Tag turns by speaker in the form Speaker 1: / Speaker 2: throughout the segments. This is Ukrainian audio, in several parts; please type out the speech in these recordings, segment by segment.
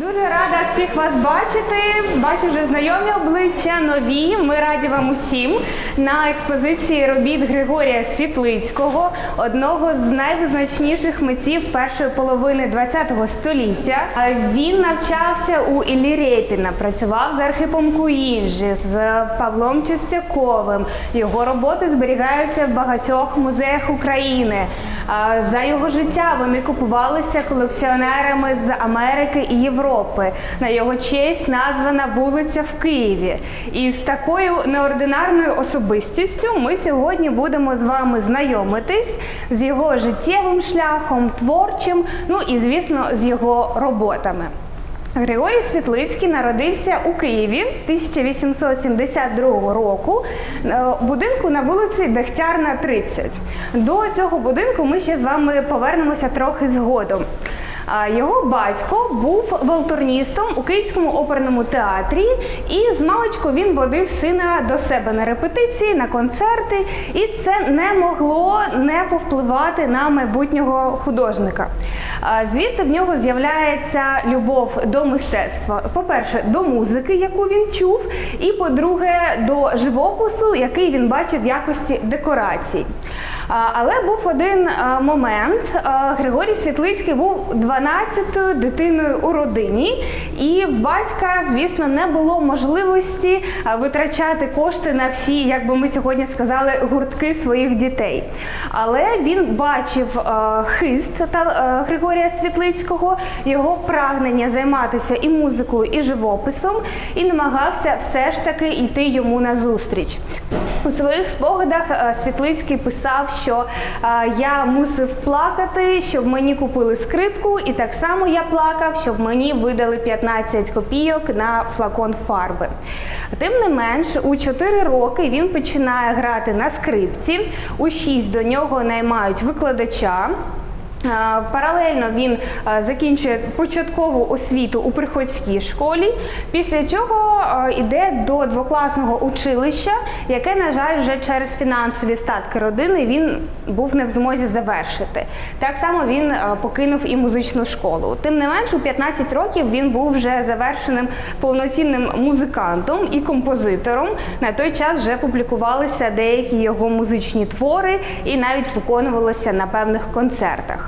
Speaker 1: Дуже рада всіх вас бачити. Бачу вже знайомі обличчя, нові. Ми раді вам усім на експозиції робіт Григорія Світлицького, одного з найвизначніших митців першої половини ХХ століття. Він навчався у Іллі Рєпіна, працював з Архипом Куінджі, з Павлом Чистяковим. Його роботи зберігаються в багатьох музеях України. За його життя вони купувалися колекціонерами з Америки і Європи. На його честь названа вулиця в Києві. І з такою неординарною особистістю ми сьогодні будемо з вами знайомитись з його життєвим шляхом, творчим, ну і звісно, з його роботами. Григорій Світлицький народився у Києві 1872 року е, будинку на вулиці Дегтярна, 30. До цього будинку ми ще з вами повернемося трохи згодом. Його батько був валтурністом у Київському оперному театрі, і з маличку він водив сина до себе на репетиції, на концерти, і це не могло не повпливати на майбутнього художника. Звідти в нього з'являється любов до мистецтва. По-перше, до музики, яку він чув, і по-друге, до живопису, який він бачив в якості декорацій. Але був один момент. Григорій Світлицький був 12-ю дитиною у родині, і в батька, звісно, не було можливості витрачати кошти на всі, як би ми сьогодні сказали, гуртки своїх дітей. Але він бачив хист та Григорія Світлицького, його прагнення займатися і музикою, і живописом, і намагався все ж таки йти йому на зустріч. У своїх спогадах Світлицький писав, що я мусив плакати, щоб мені купили скрипку, і так само я плакав, щоб мені видали 15 копійок на флакон фарби. Тим не менш, у 4 роки він починає грати на скрипці, у 6 до нього наймають викладача. Паралельно він закінчує початкову освіту у приходській школі, після чого йде до двокласного училища, яке, на жаль, вже через фінансові статки родини він був не в змозі завершити. Так само він покинув і музичну школу. Тим не менш, у 15 років він був вже завершеним повноцінним музикантом і композитором. На той час вже публікувалися деякі його музичні твори і навіть виконувалися на певних концертах.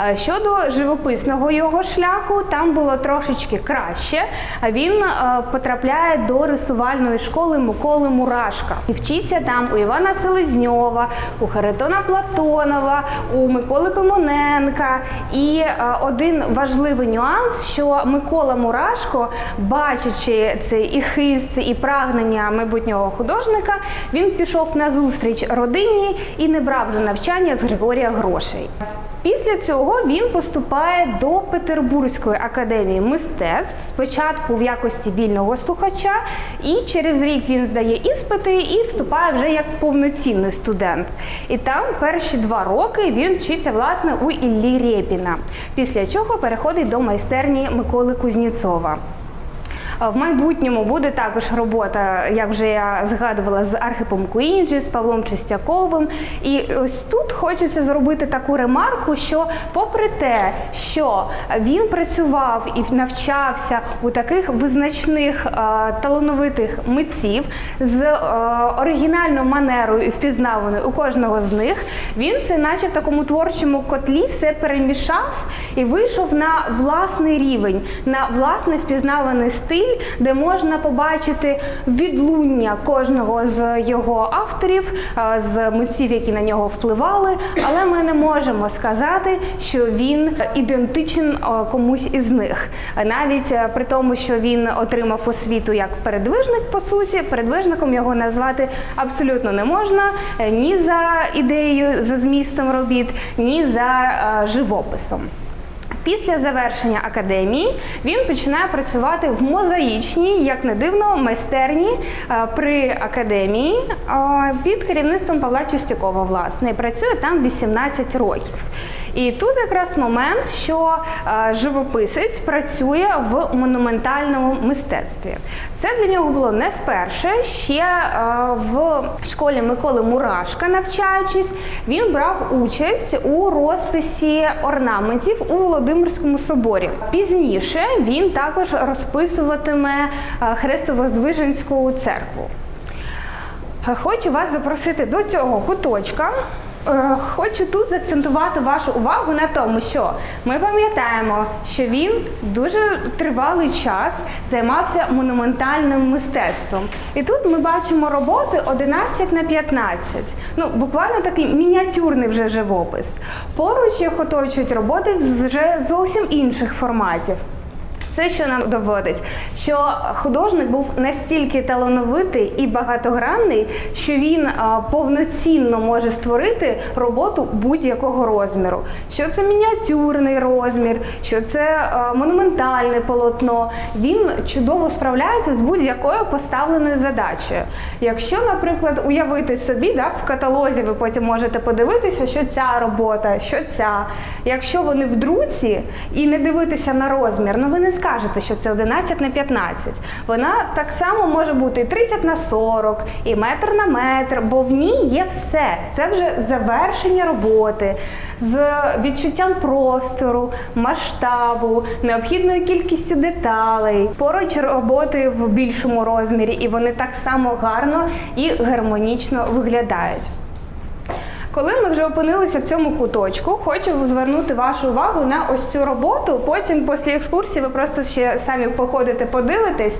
Speaker 1: Е, Щодо живописного його шляху, там було трошечки краще. Він е, потрапляє до рисувальної школи Миколи Мурашка і вчиться там у Івана Селезньова, у Харитона Платонова, у Миколи Пимоненка. І е, один важливий нюанс, що Микола Мурашко, бачачи цей і хист, і прагнення майбутнього художника, він пішов на зустріч родині і не брав за навчання з Григорія грошей. Після цього він поступає до Петербурзької академії мистецтв спочатку в якості вільного слухача, і через рік він здає іспити і вступає вже як повноцінний студент. І там перші два роки він вчиться власне у Іллі Рєпіна, після чого переходить до майстерні Миколи Кузнєцова. В майбутньому буде також робота, як вже я згадувала, з Архипом Куінджі, з Павлом Чистяковим. І ось тут хочеться зробити таку ремарку, що попри те, що він працював і навчався у таких визначних талановитих митців з оригінальною манерою і впізнаваною у кожного з них, він це, наче в такому творчому котлі, все перемішав і вийшов на власний рівень, на власний впізнаваний стиль, де можна побачити відлуння кожного з його авторів, е, з митців, які на нього впливали. Але ми не можемо сказати, що він ідентичен е, комусь із них. Навіть е, при тому, що він отримав освіту як передвижник, по суті, передвижником його назвати абсолютно не можна ні за ідеєю, за змістом робіт, ні за живописом. Після завершення академії він починає працювати в мозаїчній, як не дивно, майстерні е, при академії е, під керівництвом Павла Чистякова, власне, і працює там 18 років. І тут якраз момент, що е, живописець працює в монументальному мистецтві. Це для нього було не вперше. Ще е, в школі Миколи Мурашка, навчаючись, він брав участь у розписі орнаментів у Володимирському соборі. Пізніше він також розписуватиме е, Хрестовоздвиженську церкву. Хочу вас запросити до цього куточка. Е, Хочу тут заакцентувати вашу увагу на тому, що ми пам'ятаємо, що він дуже тривалий час займався монументальним мистецтвом. І тут ми бачимо роботи 11 на 15. Ну, буквально такий мініатюрний вже живопис. Поруч їх оточують роботи вже зовсім інших форматів. Це що нам доводить, що художник був настільки талановитий і багатогранний, що він повноцінно може створити роботу будь-якого розміру. Що це мініатюрний розмір, що це монументальне полотно. Він чудово справляється з будь-якою поставленою задачею. Якщо, наприклад, уявити собі, да, в каталозі ви потім можете подивитися, що ця робота, що ця. Якщо вони в друці і не дивитися на розмір, ну ви не скажете, що це 11 на 15. Вона так само може бути і 30 на 40, і метр на метр, бо в ній є все. Це вже завершення роботи з відчуттям простору, масштабу, необхідною кількістю деталей. Поруч роботи в більшому розмірі, і вони так само гарно і гармонічно виглядають. Коли ми вже опинилися в цьому куточку, хочу звернути вашу увагу на ось цю роботу. Потім, після екскурсії, ви просто ще самі походите, подивитесь.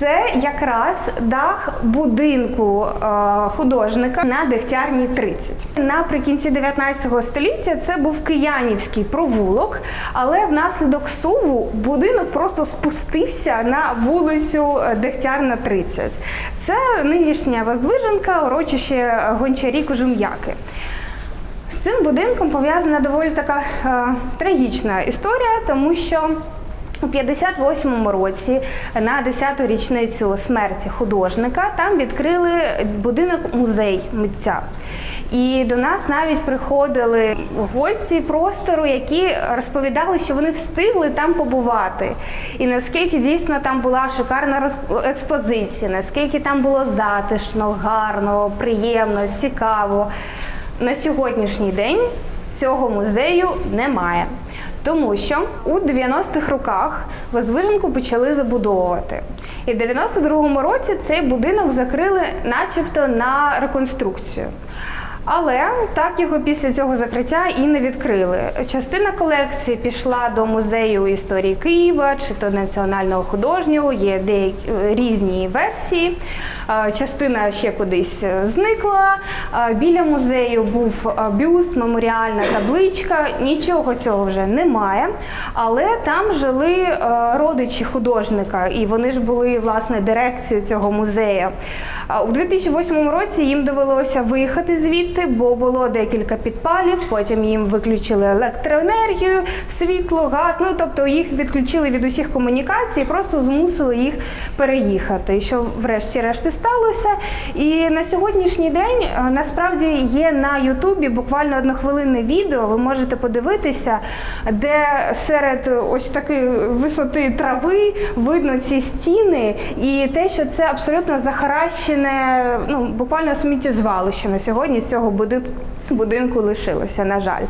Speaker 1: Це якраз дах будинку е, художника на Дегтярній 30. Наприкінці 19 століття це був киянівський провулок, але внаслідок суву будинок просто спустився на вулицю Дегтярна 30. Це нинішня Воздвиженка, урочище гончарі Кожум'яки. З цим будинком пов'язана доволі така е, трагічна історія, тому що у 58-му році на 10-ту річницю смерті художника там відкрили будинок музей митця. І до нас навіть приходили гості простору, які розповідали, що вони встигли там побувати. І наскільки дійсно там була шикарна експозиція, наскільки там було затишно, гарно, приємно, цікаво. На сьогоднішній день цього музею немає. Тому що у 90-х роках Возвиженку почали забудовувати. І в 92-му році цей будинок закрили начебто на реконструкцію. Але так його після цього закриття і не відкрили. Частина колекції пішла до музею історії Києва чи то національного художнього. Є деякі е, різні версії. Е, Частина ще кудись е, зникла. Біля музею був бюст, меморіальна табличка. Нічого цього вже немає. Але там жили родичі художника, і вони ж були власне дирекцією цього музею. У 2008 році їм довелося виїхати звідти, бо було декілька підпалів. Потім їм виключили електроенергію, світло, газ. Ну тобто їх відключили від усіх комунікацій, просто змусили їх переїхати. Що врешті-решт сталося. І на сьогоднішній день е, насправді є на Ютубі буквально однохвилинне відео. Ви можете подивитися, де серед ось такої висоти трави видно ці стіни, і те, що це абсолютно захаращене, ну буквально сміттєзвалище на сьогодні з цього будинку. Будинку лишилося, на жаль,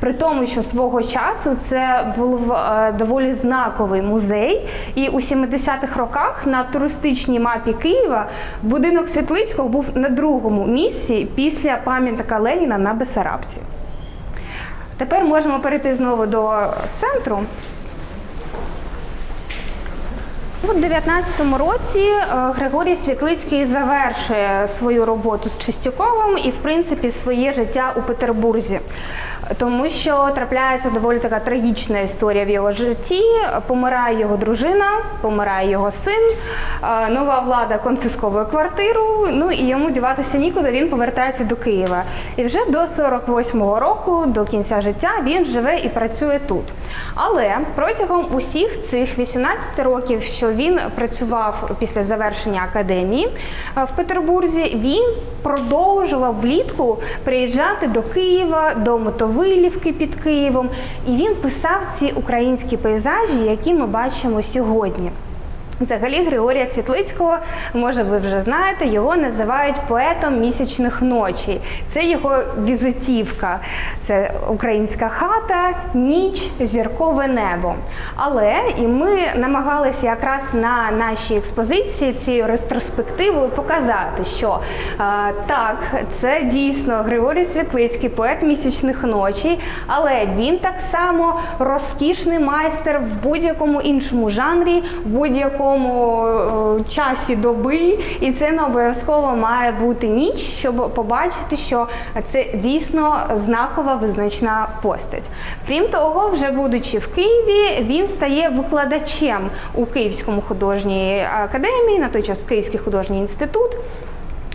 Speaker 1: при тому, що свого часу це був е, доволі знаковий музей, і у 70-х роках на туристичній мапі Києва будинок Світлицького був на другому місці після пам'ятника Леніна на Бесарабці. Тепер можемо перейти знову до центру. У 19-му році е, Григорій Світлицький завершує свою роботу з Чистяковим і, в принципі, своє життя у Петербурзі, тому що трапляється доволі така трагічна історія в його житті. Помирає його дружина, помирає його син, е, нова влада конфісковує квартиру. Ну і йому діватися нікуди. Він повертається до Києва. І вже до 48-го року, до кінця життя, він живе і працює тут. Але протягом усіх цих 18 років, що він працював після завершення академії е, в Петербурзі, він продовжував влітку приїжджати до Києва, до Мотовилівки під Києвом. І він писав ці українські пейзажі, які ми бачимо сьогодні. Взагалі Григорія Світлицького, може ви вже знаєте, його називають поетом місячних ночей. Це його візитівка. Це українська хата, ніч, зіркове небо. Але і ми намагалися якраз на нашій експозиції цією ретроспективою показати, що е, так, це дійсно Григорій Світлицький, поет місячних ночей, але він так само розкішний майстер в будь-якому іншому жанрі, в будь-якому е, часі доби, і це не обов'язково має бути ніч, щоб побачити, що це дійсно знакова визначна постать. Крім того, вже будучи в Києві, він стає викладачем у Київському художній академії, на той час Київський художній інститут.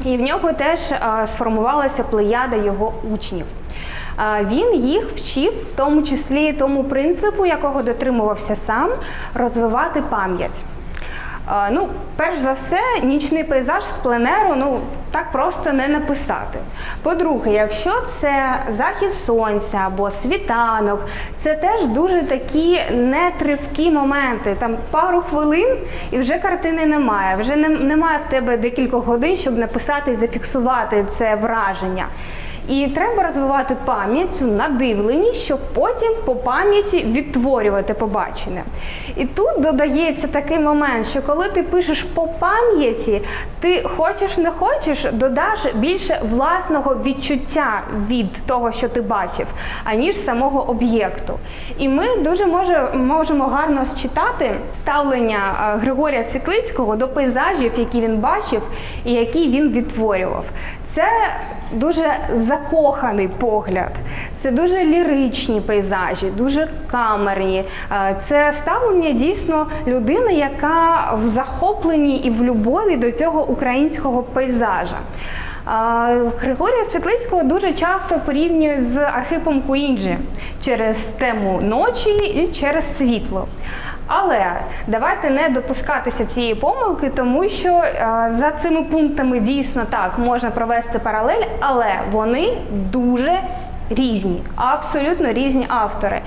Speaker 1: І в нього теж а, сформувалася плеяда його учнів. Він їх вчив, в тому числі тому принципу, якого дотримувався сам, розвивати пам'ять. Ну, перш за все, нічний пейзаж з пленеру ну так просто не написати. По-друге, якщо це захід сонця або світанок, це теж дуже такі нетривкі моменти. Там пару хвилин і вже картини немає. Вже немає в тебе декількох годин, щоб написати і зафіксувати це враження. І треба розвивати пам'ять, цю надивленість, щоб потім по пам'яті відтворювати побачене. І тут додається такий момент, що коли ти пишеш по пам'яті, ти хочеш не хочеш, додаш більше власного відчуття від того, що ти бачив, аніж самого об'єкту. І ми дуже може, можемо гарно считати ставлення е, Григорія Світлицького до пейзажів, які він бачив і які він відтворював. Це дуже закоханий погляд, це дуже ліричні пейзажі, дуже камерні. Е, Це ставлення дійсно людини, яка в захопленні і в любові до цього українського пейзажа. Григорія Світлицького дуже часто порівнюють з Архипом Куінджі через тему ночі і через світло. Але давайте не допускатися цієї помилки, тому що е, за цими пунктами дійсно так можна провести паралель, але вони дуже різні, абсолютно різні автори.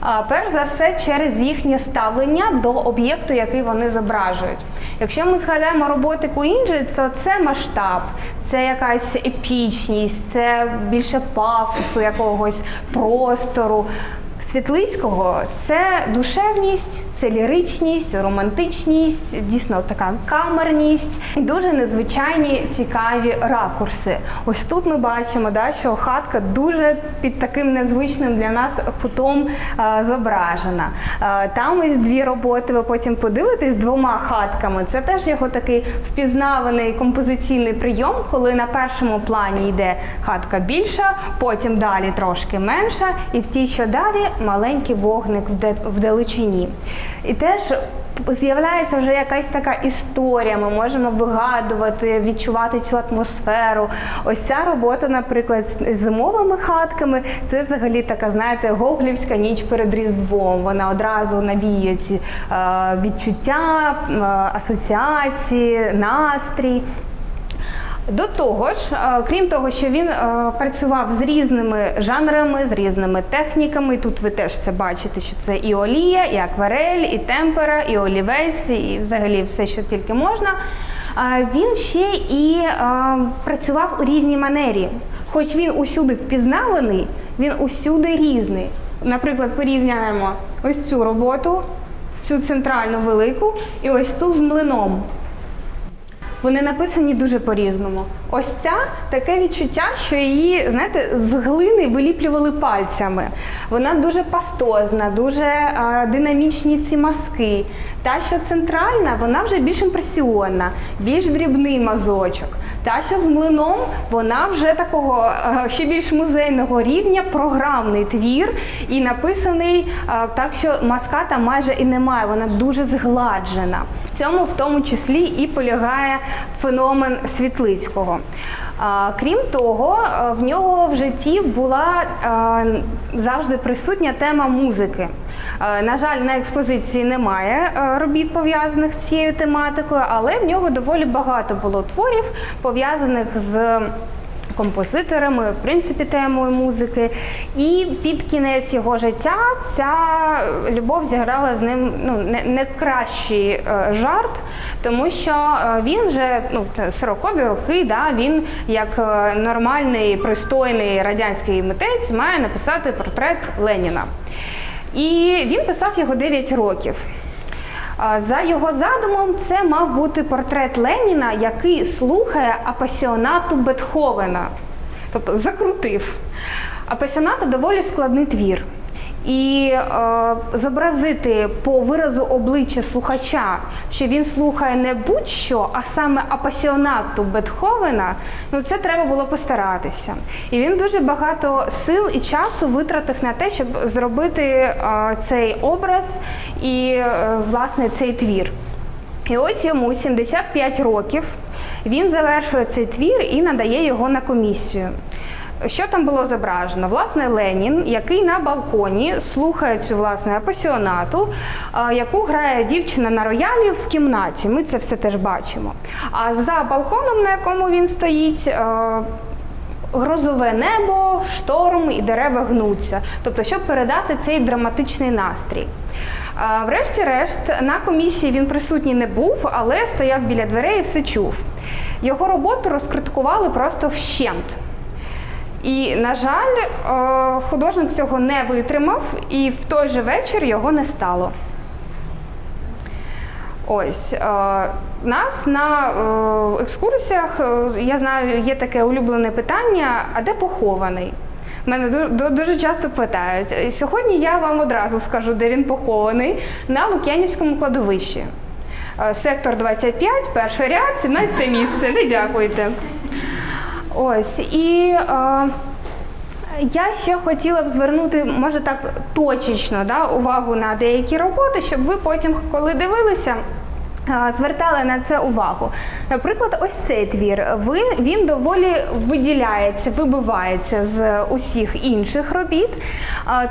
Speaker 1: А, Перш за все, через їхнє ставлення до об'єкту, який вони зображують. Якщо ми згадаємо роботи Куінджі, то це масштаб, це якась епічність, це більше пафосу, якогось простору. Світлицького це душевність, це ліричність, романтичність, дійсно така камерність, і дуже незвичайні цікаві ракурси. Ось тут ми бачимо, да, що хатка дуже під таким незвичним для нас кутом е, зображена. Е, там ось дві роботи. Ви потім подивитесь двома хатками. Це теж його такий впізнаваний композиційний прийом, коли на першому плані йде хатка більша, потім далі трошки менша, і в тій, що далі маленький вогник вде- вдалечині. І теж з'являється вже якась така історія. Ми можемо вигадувати, відчувати цю атмосферу. Ось ця робота, наприклад, з зимовими хатками, це взагалі така, знаєте, гоглівська ніч перед Різдвом. Вона одразу навіє ці е, відчуття, е, асоціації, настрій. До того ж, е, крім того, що він е, працював з різними жанрами, з різними техніками. Тут ви теж це бачите, що це і олія, і акварель, і темпера, і олівець, і взагалі все, що тільки можна. Е, Він ще і працював у різній манері. Хоч він усюди впізнаваний, він усюди різний. Наприклад, порівняємо ось цю роботу, цю центральну велику, і ось ту з млином. Вони написані дуже по-різному. Ось ця таке відчуття, що її, знаєте, з глини виліплювали пальцями. Вона дуже пастозна, дуже а, динамічні ці мазки. Та, що центральна, вона вже більш імпресіонна, більш дрібний мазочок. Та, що з млином, вона вже такого а, ще більш музейного рівня, програмний твір і написаний а, так, що мазка там майже і немає, вона дуже згладжена. В цьому в тому числі і полягає феномен Світлицького. Крім того, в нього в житті була завжди присутня тема музики. На жаль, на експозиції немає робіт пов'язаних з цією тематикою, але в нього доволі багато було творів пов'язаних з композиторами, в принципі, темою музики. І під кінець його життя ця любов зіграла з ним ну, не, не кращий е, жарт, тому що е, він вже ну, 40-ві роки, да, він як е, нормальний, пристойний радянський митець має написати портрет Леніна. І він писав його 9 років. За його задумом, це мав бути портрет Леніна, який слухає апасіонату Бетховена. Тобто закрутив. Апасіоната доволі складний твір. І е, зобразити по виразу обличчя слухача, що він слухає не будь-що, а саме апасіонату Бетховена, ну це треба було постаратися. І він дуже багато сил і часу витратив на те, щоб зробити е, цей образ і е, власне цей твір. І ось йому 75 років. Він завершує цей твір і надає його на комісію. Що там було зображено? Власне, Ленін, який на балконі слухає цю власне апасіонату, е, яку грає дівчина на роялі в кімнаті. Ми це все теж бачимо. А за балконом, на якому він стоїть, е, грозове небо, шторм і дерева гнуться. Тобто, щоб передати цей драматичний настрій. А, Врешті-решт, на комісії він присутній не був, але стояв біля дверей і все чув. Його роботу розкритикували просто вщент. І, на жаль, е, художник цього не витримав, і в той же вечір його не стало. Ось е, нас на е, екскурсіях, я знаю, є таке улюблене питання: а де похований? Мене ду- ду- дуже часто питають. Сьогодні я вам одразу скажу, де він похований на Лук'янівському кладовищі. Сектор 25, перший ряд, 17 місце. Не дякуйте. Ось і. Е, я ще хотіла б звернути, може так точечно, да, увагу на деякі роботи, щоб ви потім, коли дивилися, звертали на це увагу. Наприклад, ось цей твір. Ви, він доволі виділяється, вибивається з усіх інших робіт.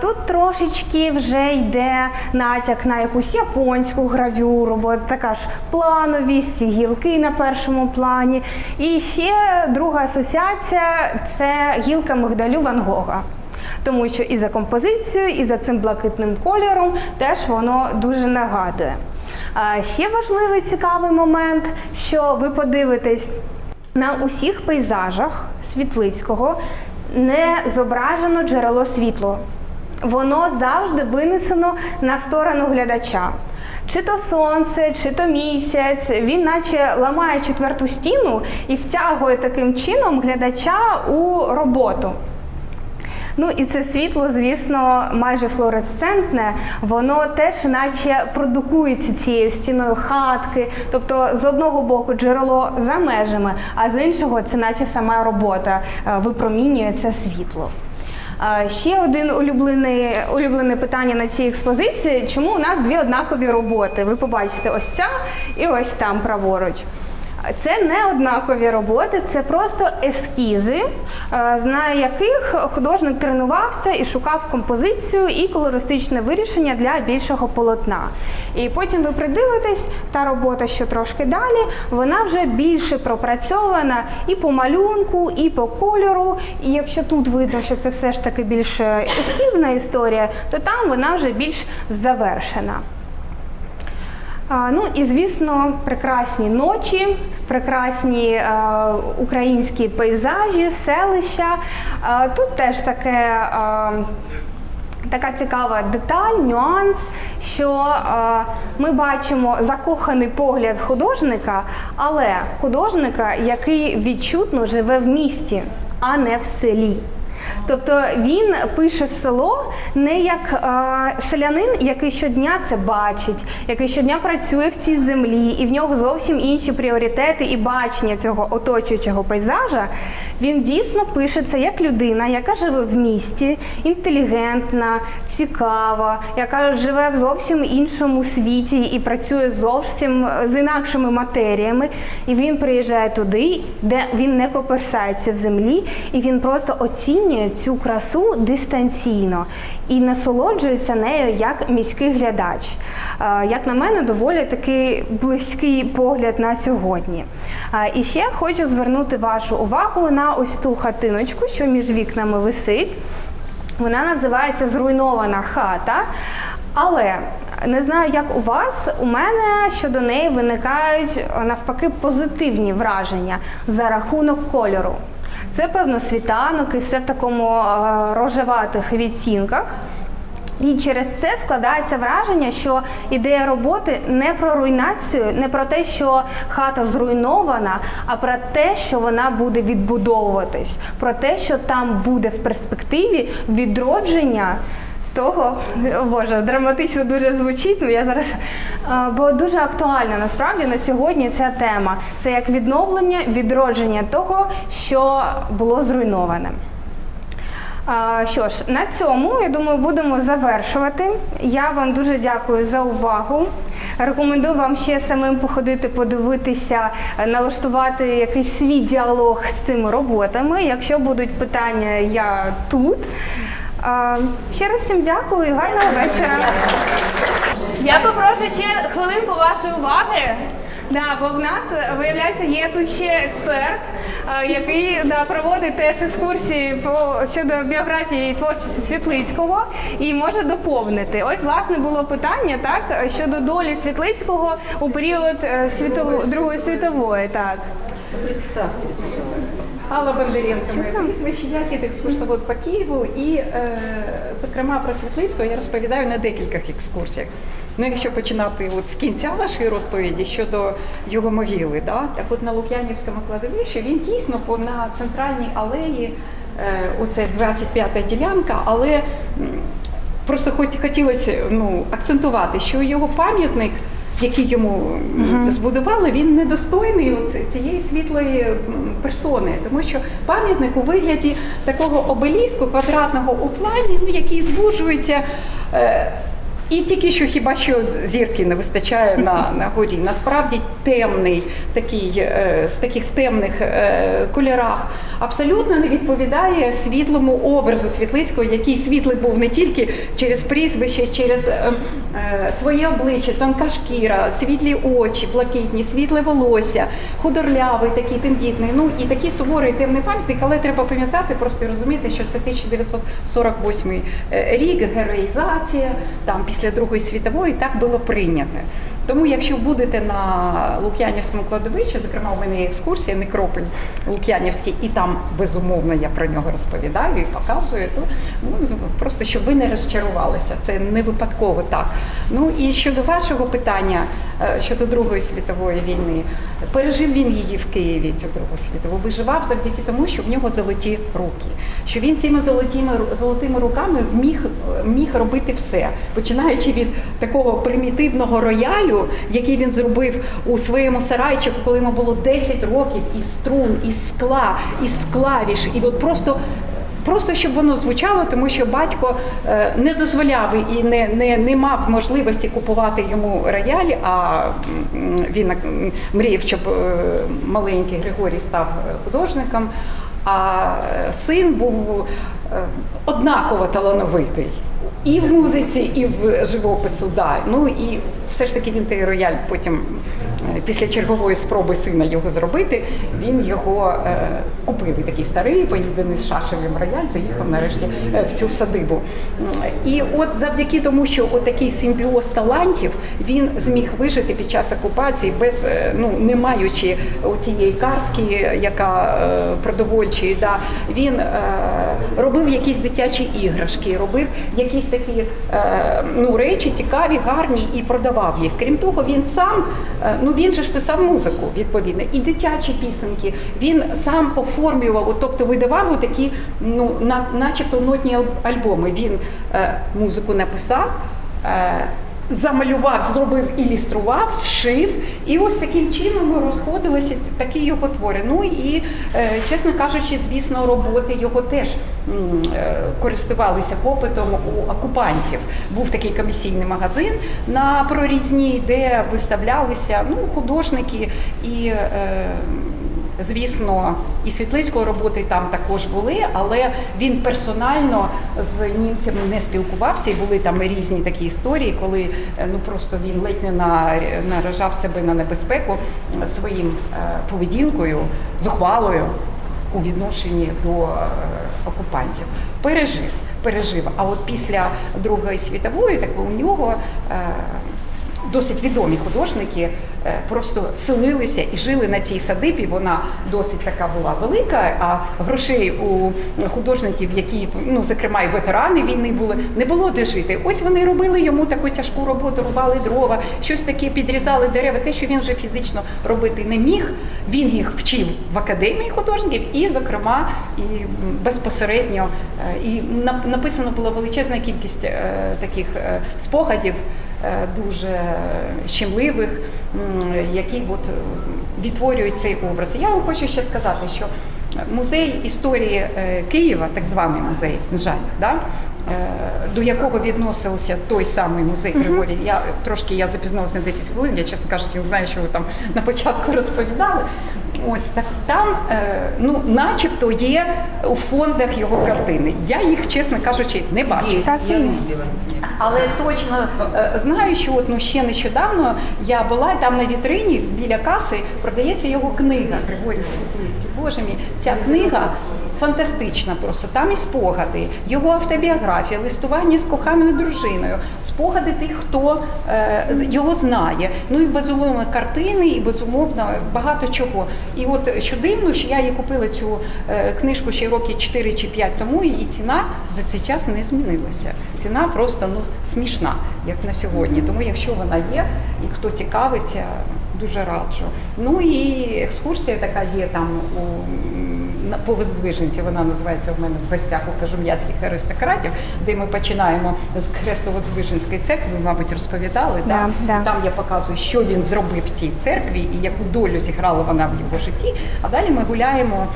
Speaker 1: Тут трошечки вже йде натяк на якусь японську гравюру, бо така ж плановість, гілки на першому плані. І ще друга асоціація це гілка мигдалю Ван Гога. Тому що і за композицією, і за цим блакитним кольором теж воно дуже нагадує. Ще важливий цікавий момент, що ви подивитесь на усіх пейзажах Світлицького не зображено джерело світло. Воно завжди винесено на сторону глядача. Чи то сонце, чи то місяць, він наче ламає четверту стіну і втягує таким чином глядача у роботу. Ну і це світло, звісно, майже флуоресцентне, воно теж наче продукується цією стіною хатки. Тобто, з одного боку джерело за межами, а з іншого це наче сама робота е, випромінює це світло. Е, Ще один улюблений, улюблене питання на цій експозиції: чому у нас дві однакові роботи? Ви побачите ось ця і ось там праворуч. Це не однакові роботи, це просто ескізи, е, на яких художник тренувався і шукав композицію і колористичне вирішення для більшого полотна. І потім ви придивитесь, та робота, що трошки далі, вона вже більше пропрацьована і по малюнку, і по кольору. І якщо тут видно, що це все ж таки більш ескізна історія, то там вона вже більш завершена. Ну і звісно, прекрасні ночі, прекрасні е, українські пейзажі, селища. Е, тут теж таке. Е, Така цікава деталь, нюанс, що е, ми бачимо закоханий погляд художника, але художника, який відчутно живе в місті, а не в селі. Тобто він пише село не як е, селянин, який щодня це бачить, який щодня працює в цій землі, і в нього зовсім інші пріоритети і бачення цього оточуючого пейзажа. Він дійсно пише це як людина, яка живе в місті, інтелігентна, цікава, яка живе в зовсім іншому світі і працює зовсім з інакшими матеріями. І він приїжджає туди, де він не коперсається в землі, і він просто оцінює цю красу дистанційно і насолоджується нею як міський глядач. Е, Як на мене, доволі такий близький погляд на сьогодні. Е, І ще хочу звернути вашу увагу на на ось ту хатиночку, що між вікнами висить. Вона називається Зруйнована хата. Але не знаю, як у вас, у мене щодо неї виникають навпаки позитивні враження за рахунок кольору. Це певно світанок і все в такому рожеватих відтінках. І через це складається враження, що ідея роботи не про руйнацію, не про те, що хата зруйнована, а про те, що вона буде відбудовуватись, про те, що там буде в перспективі відродження. Того, Боже, драматично дуже звучить. Ну я зараз бо дуже актуальна насправді на сьогодні ця тема. Це як відновлення, відродження того, що було зруйноване. Що ж, на цьому я думаю, будемо завершувати. Я вам дуже дякую за увагу. Рекомендую вам ще самим походити, подивитися, налаштувати якийсь свій діалог з цими роботами. Якщо будуть питання, я тут. Ще раз всім дякую і гарного вечора. Я попрошу ще хвилинку вашої уваги. Да, бо в нас виявляється є тут ще експерт, е, який да, проводить теж екскурсії по щодо біографії і творчості Світлицького і може доповнити. Ось власне було питання так щодо долі Світлицького у період е, світової Другої світової. Так
Speaker 2: Представьтесь, пожалуйста. Алла Бондаренко, моє прізвище, я хід екскурсовод по Києву і, е, зокрема, про Світлицького я розповідаю на декількох екскурсіях. Ну, якщо починати от з кінця вашої розповіді щодо його могили, да? так от на Лук'янівському кладовищі він дійсно по на центральній алеї, е, оце 25-та ділянка, але просто хоч хотілося ну, акцентувати, що його пам'ятник який йому м, збудували, він недостойний оце- цієї світлої персони, тому що пам'ятник у вигляді такого обеліску квадратного у плані, ну який звужується. Е, і тільки що хіба що зірки не вистачає на, на горі. Насправді темний, такий, е, з таких в темних е, кольорах, абсолютно не відповідає світлому образу Світлицького, який світлий був не тільки через прізвище, через е, е, своє обличчя, тонка шкіра, світлі очі, блакитні, світле волосся, худорлявий, такий тендітний. Ну і такий суворий темний пам'ятник, але треба пам'ятати, просто розуміти, що це 1948 е, рік, героїзація, там після Другої світової так було прийнято. Тому, якщо будете на Лук'янівському кладовищі, зокрема, у мене є екскурсія Некрополь Лук'янівський, і там безумовно я про нього розповідаю і показую, то ну, просто щоб ви не розчарувалися. Це не випадково так. Ну і щодо вашого питання щодо Другої світової війни, пережив він її в Києві, цю Другу світову, виживав завдяки тому, що в нього золоті руки, що він цими золотими золотими руками вміг міг робити все, починаючи від такого примітивного роялю, який він зробив у своєму сарайчику, коли йому було 10 років, із струн, із скла, із клавіш, і от просто. Просто щоб воно звучало, тому що батько е, не дозволяв і не, не, не мав можливості купувати йому рояль, а він мріяв, щоб е, маленький Григорій став художником. А син був е, однаково талановитий і в музиці, і в живопису. Да. Ну і все ж таки він той рояль потім, після чергової спроби сина його зробити, він його е, купив. І такий старий, поїдений з шашевим рояль, заїхав нарешті е, в цю садибу. І от завдяки тому, що от такий симбіоз талантів він зміг вижити під час окупації, без е, ну не маючи цієї картки, яка е, продовольчої, да він е, робив якісь дитячі іграшки, робив якісь такі е, ну речі цікаві, гарні і продавав їх. Крім того, він сам е, ну він же ж писав музику відповідно, і дитячі пісеньки. Він сам оформлював, тобто видавав такі, ну на, начебто нотні альбоми. Він е, музику написав. Е, Замалював, зробив, ілюстрував, зшив, і ось таким чином розходилися такі його твори. Ну і, е, чесно кажучи, звісно, роботи його теж е, користувалися попитом у окупантів. Був такий комісійний магазин на прорізні, де виставлялися ну, художники і. Звісно, і Світлицької роботи там також були, але він персонально з німцями не спілкувався, і були там різні такі історії, коли е, ну просто він ледь не на- наражав себе на небезпеку своїм е, поведінкою, зухвалою. у відношенні до е, окупантів. Пережив, пережив. А от після Другої світової, так у нього. Досить відомі художники е, просто селилися і жили на цій садибі. Вона досить така була велика. А грошей у художників, які ну зокрема і ветерани війни були, не було де жити. Ось вони робили йому таку тяжку роботу, рубали дрова, щось таке підрізали дерева. Те, що він вже фізично робити не міг. Він їх вчив в академії художників, і зокрема і безпосередньо е, і нап- написано була величезна кількість е, таких спогадів дуже щемливих, які от е, відтворюють цей образ. Я вам хочу ще сказати, що музей історії е, Києва, так званий музей, на жаль, да? е, до якого відносився той самий музей Григорій. Я трошки я запізнилася на 10 хвилин, я чесно кажучи, не знаю, що ви там на початку розповідали. Ось так там, е, ну, начебто, є у фондах його картини. Я їх, чесно кажучи, не бачу.
Speaker 1: Так
Speaker 3: я
Speaker 1: є.
Speaker 2: Але точно е, знаю, що от, ну, ще нещодавно я була там на вітрині біля каси, продається його книга Григорій. Боже мій, ця книга. Фантастична просто там і спогади, його автобіографія, листування з коханою дружиною, спогади тих, хто е, його знає. Ну і безумовно картини, і безумовно багато чого. І от що дивно, що я її купила цю е, книжку ще роки 4 чи 5 тому, і ціна за цей час не змінилася. Ціна просто ну смішна, як на сьогодні. Тому якщо вона є і хто цікавиться, дуже раджу. Ну і екскурсія така є там у по Воздвиженці, вона називається в мене в гостях у кажум'яцьких аристократів, де ми починаємо з Хресто-Воздвиженської церкви, ви, мабуть, розповідали.
Speaker 1: Да,
Speaker 2: так?
Speaker 1: да.
Speaker 2: Там я показую, що він зробив в цій церкві і яку долю зіграла вона в його житті. А далі ми гуляємо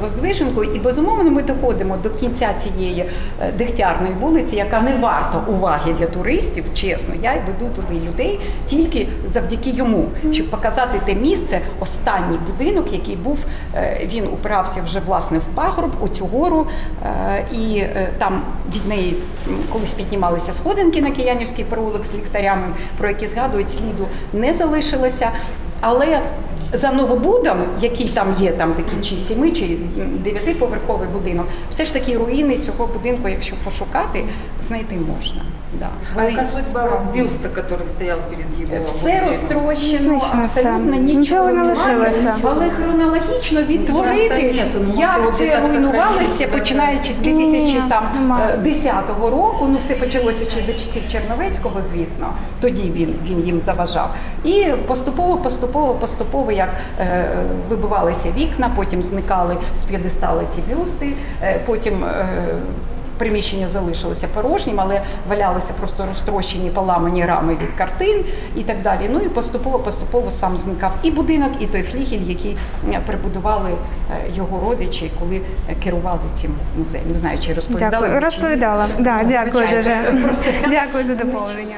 Speaker 2: Воздвиженкою, і безумовно ми доходимо до кінця цієї е, дегтярної вулиці, яка не варта уваги для туристів. Чесно, я веду туди людей тільки завдяки йому, щоб показати те місце, останній будинок, який був. е, Він управся вже власне в пагорб у цю гору, е, і е, там від неї колись піднімалися сходинки на Киянівський провулок з ліхтарями, про які згадують сліду, не залишилося. Але за Новобудом, який там є, там такий чи сіми, чи дев'ятиповерховий будинок, все ж таки руїни цього будинку, якщо пошукати, знайти можна. Да.
Speaker 3: А
Speaker 2: Вони
Speaker 3: яка судьба бюста, который стоял перед его
Speaker 2: все розтрощено, абсолютно
Speaker 1: Нічого
Speaker 2: нічого
Speaker 1: не
Speaker 2: немає.
Speaker 1: лишилося.
Speaker 2: Але хронологічно відтворити,
Speaker 3: ну,
Speaker 2: як це руйнувалося, починаючи з 2010 року. Ну все почалося ще за часів Черновецького, звісно. Тоді він, він їм заважав. І поступово, поступово, поступово, як е, вибивалися вікна, потім зникали з п'єдестали ці бюсти, е, потім. Е, Приміщення залишилося порожнім, але валялися просто розтрощені поламані рами від картин і так далі. Ну і поступово, поступово сам зникав і будинок, і той флігель, який прибудували його родичі, коли керували цим музеєм. Не знаю, чи розповідали.
Speaker 1: Дякую.
Speaker 2: чи.
Speaker 1: Розповідала. Да, дякую дуже.
Speaker 2: Просто
Speaker 1: Дякую за доповнення.